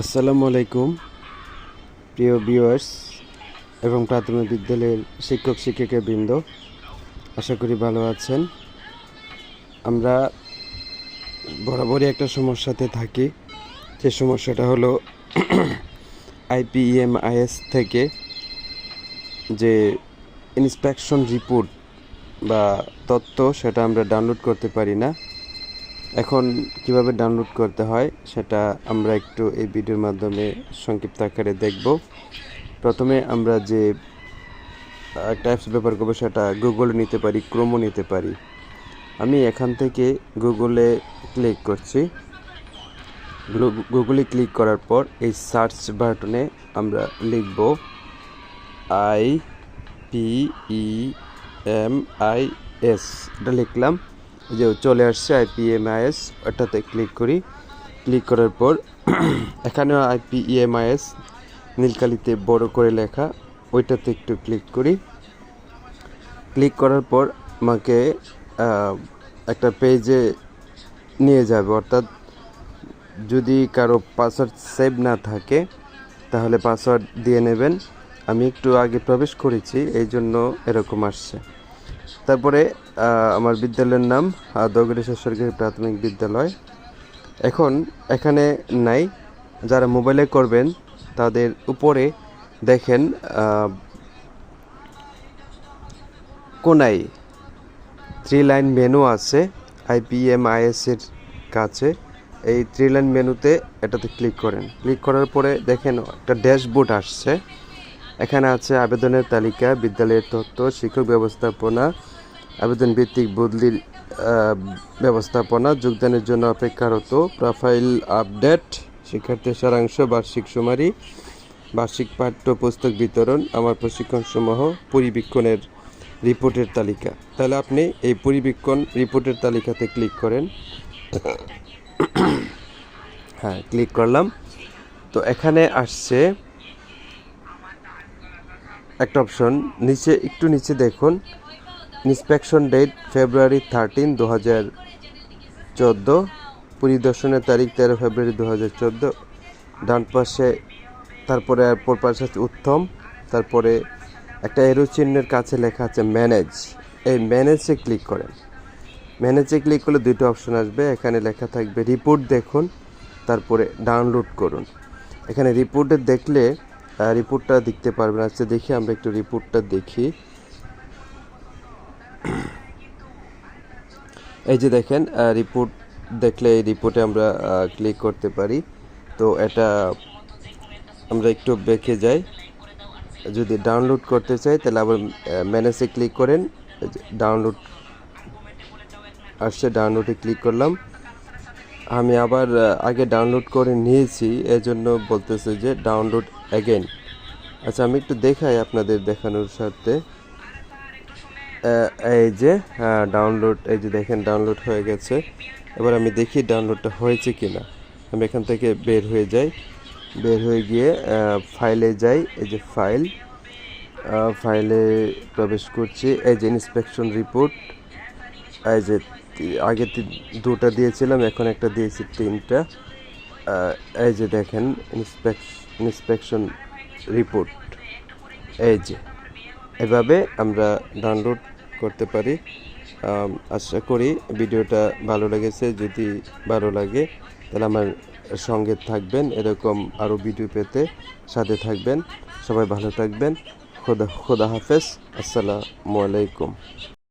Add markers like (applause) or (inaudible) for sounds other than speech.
আসসালামু আলাইকুম, প্রিয় ভিউয়ার্স এবং প্রাথমিক বিদ্যালয়ের শিক্ষক, শিক্ষিকা বৃন্দ, আশা করি ভালো আছেন। আমরা বরাবরই একটা সমস্যাতে থাকি। যে সমস্যাটা হলো আইপিএমআইএস থেকে যে ইন্সপেকশন রিপোর্ট বা তথ্য সেটা আমরা ডাউনলোড করতে পারি না। এখন কীভাবে ডাউনলোড করতে হয় সেটা আমরা একটু এই ভিডিওর মাধ্যমে সংক্ষিপ্ত আকারে দেখব। প্রথমে আমরা যে একটা অ্যাপস ব্যবহার করব সেটা গুগলে নিতে পারি ক্রোমও নিতে পারি। আমি এখান থেকে গুগলে ক্লিক করছি। গুগলে ক্লিক করার পর এই সার্চ বাটনে আমরা লিখব I P E M I S এটা লিখলাম। যে চলে আসছে আইপিএমআইএস ওটাতে ক্লিক করি। ক্লিক করার পর (clears throat) এখানেও আইপিএমআইএস নীলকালিতে বড় করে লেখা, ওইটাতে একটু ক্লিক করি। ক্লিক করার পর আমাকে একটা পেজে নিয়ে যাবে। অর্থাৎ যদি কারও পাসওয়ার্ড সেভ না থাকে, তাহলে পাসওয়ার্ড দিয়ে নেবেন। আমি একটু আগে প্রবেশ করেছি এই জন্য এরকম আসছে। তারপরে আমার বিদ্যালয়ের নাম দগরেশ্বর সরকারি প্রাথমিক বিদ্যালয়। এখন এখানে নাই। যারা মোবাইলে করবেন, তাদের উপরে দেখেন কোনাই থ্রি লাইন মেনু আছে আইপিএমআইএস এর কাছে। এই থ্রি লাইন মেনুতে এটাতে ক্লিক করেন। ক্লিক করার পরে দেখেন একটা ড্যাশবোর্ড আসছে। এখানে আছে আবেদনের তালিকা, বিদ্যালয়ের তথ্য, শিক্ষক ব্যবস্থাপনা আবেদন ভিত্তিক বদলির ব্যবস্থাপনা যোগদানের জন্য অপেক্ষারত প্রোফাইল আপডেট শিক্ষার্থীর সারাংশ, বার্ষিক সুমারি, বার্ষিক পাঠ্যপুস্তক বিতরণ, আমার প্রশিক্ষণ সমূহ পরিবীক্ষণের রিপোর্টের তালিকা। তাহলে আপনি এই পরিবীক্ষণ রিপোর্টের তালিকাতে ক্লিক করেন। (coughs) হ্যাঁ ক্লিক করলাম। তো এখানে আসছে একটা অপশন, নিচে, একটু নিচে দেখুন। ইন্সপেকশন ডেট ফেব্রুয়ারি থার্টিন দু হাজার চোদ্দ। পরিদর্শনের তারিখ তেরো ফেব্রুয়ারি দু হাজার চোদ্দ। ডান পাশে, তারপরে এরপর পাশে উত্তম। তারপরে একটা এরো চিহ্নের কাছে লেখা আছে ম্যানেজ। এই ম্যানেজে ক্লিক করেন। ম্যানেজে ক্লিক করলে দুটো অপশন আসবে। এখানে লেখা থাকবে রিপোর্ট দেখুন, তারপরে ডাউনলোড করুন। এখানে রিপোর্টে দেখলে রিপোর্টটা দেখতে পারবেন। আচ্ছা দেখি আমরা একটু রিপোর্টটা দেখি। এই যে দেখেন রিপোর্ট দেখলে এই রিপোর্টে আমরা ক্লিক করতে পারি। তো এটা আমরা একটু বেঁকে যাই। যদি ডাউনলোড করতে চাই, তাহলে আবার ম্যানেজে ক্লিক করেন। ডাউনলোড আসছে ডাউনলোডে ক্লিক করলাম। আমি আবার আগে ডাউনলোড করে নিয়েছি, এজন্য বলতেছে যে ডাউনলোড অ্যাগেন আচ্ছা আমি একটু দেখাই আপনাদের দেখানোর সাথে। এই যে ডাউনলোড এই যে দেখেন ডাউনলোড হয়ে গেছে। এবার আমি দেখি ডাউনলোডটা হয়েছে কি না আমি এখান থেকে বের হয়ে যাই। বের হয়ে গিয়ে ফাইলে যাই। এই যে ফাইল ফাইলে প্রবেশ করছি। এই যে ইন্সপেকশন রিপোর্ট এই যে আগে দুটা দিয়েছিলাম, এখন একটা দিয়েছি তিনটা। এই যে দেখেন ইন্সপেকশন রিপোর্ট এই যে, এভাবে আমরা ডাউনলোড করতে পারি। আশা করি ভিডিওটা ভালো লেগেছে। যদি ভালো লাগে, তাহলে আমার সঙ্গে থাকবেন। এরকম আরও ভিডিও পেতে সাথে থাকবেন। সবাই ভালো থাকবেন। খোদা খোদা হাফেজ। আসসালামু আলাইকুম।